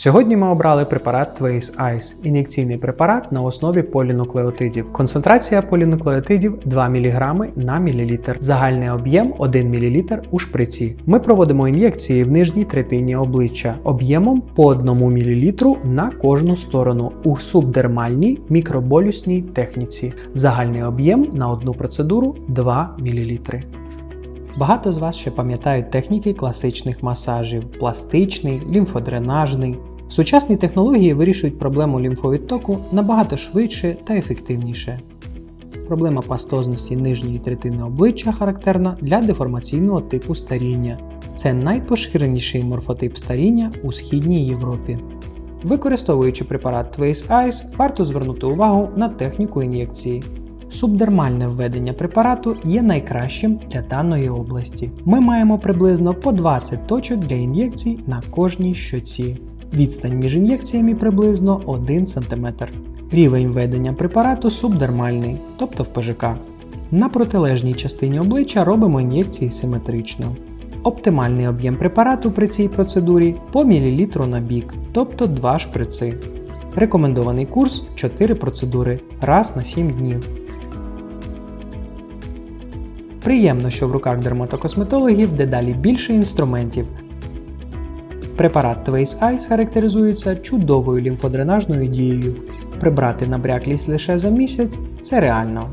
Сьогодні ми обрали препарат Twace Ice – ін'єкційний препарат на основі полінуклеотидів. Концентрація полінуклеотидів 2 мг на мілілітр. Загальний об'єм 1 мл у шприці. Ми проводимо ін'єкції в нижній третині обличчя об'ємом по 1 мл на кожну сторону у субдермальній мікроболюсній техніці. Загальний об'єм на одну процедуру 2 мл. Багато з вас ще пам'ятають техніки класичних масажів: пластичний, лімфодренажний. Сучасні технології вирішують проблему лімфовідтоку набагато швидше та ефективніше. Проблема пастозності нижньої третини обличчя характерна для деформаційного типу старіння. Це найпоширеніший морфотип старіння у східній Європі. Використовуючи препарат Twace Ice, варто звернути увагу на техніку ін'єкції. Субдермальне введення препарату є найкращим для даної області. Ми маємо приблизно по 20 точок для ін'єкцій на кожній щоці. Відстань між ін'єкціями приблизно 1 см. Рівень введення препарату субдермальний, тобто в ПЖК. На протилежній частині обличчя робимо ін'єкції симетрично. Оптимальний об'єм препарату при цій процедурі по мілілітру на бік, тобто 2 шприци. Рекомендований курс 4 процедури раз на 7 днів. Приємно, що в руках дерматокосметологів дедалі більше інструментів. Препарат Твейс Айс характеризується чудовою лімфодренажною дією. Прибрати набряклість лише за місяць це реально.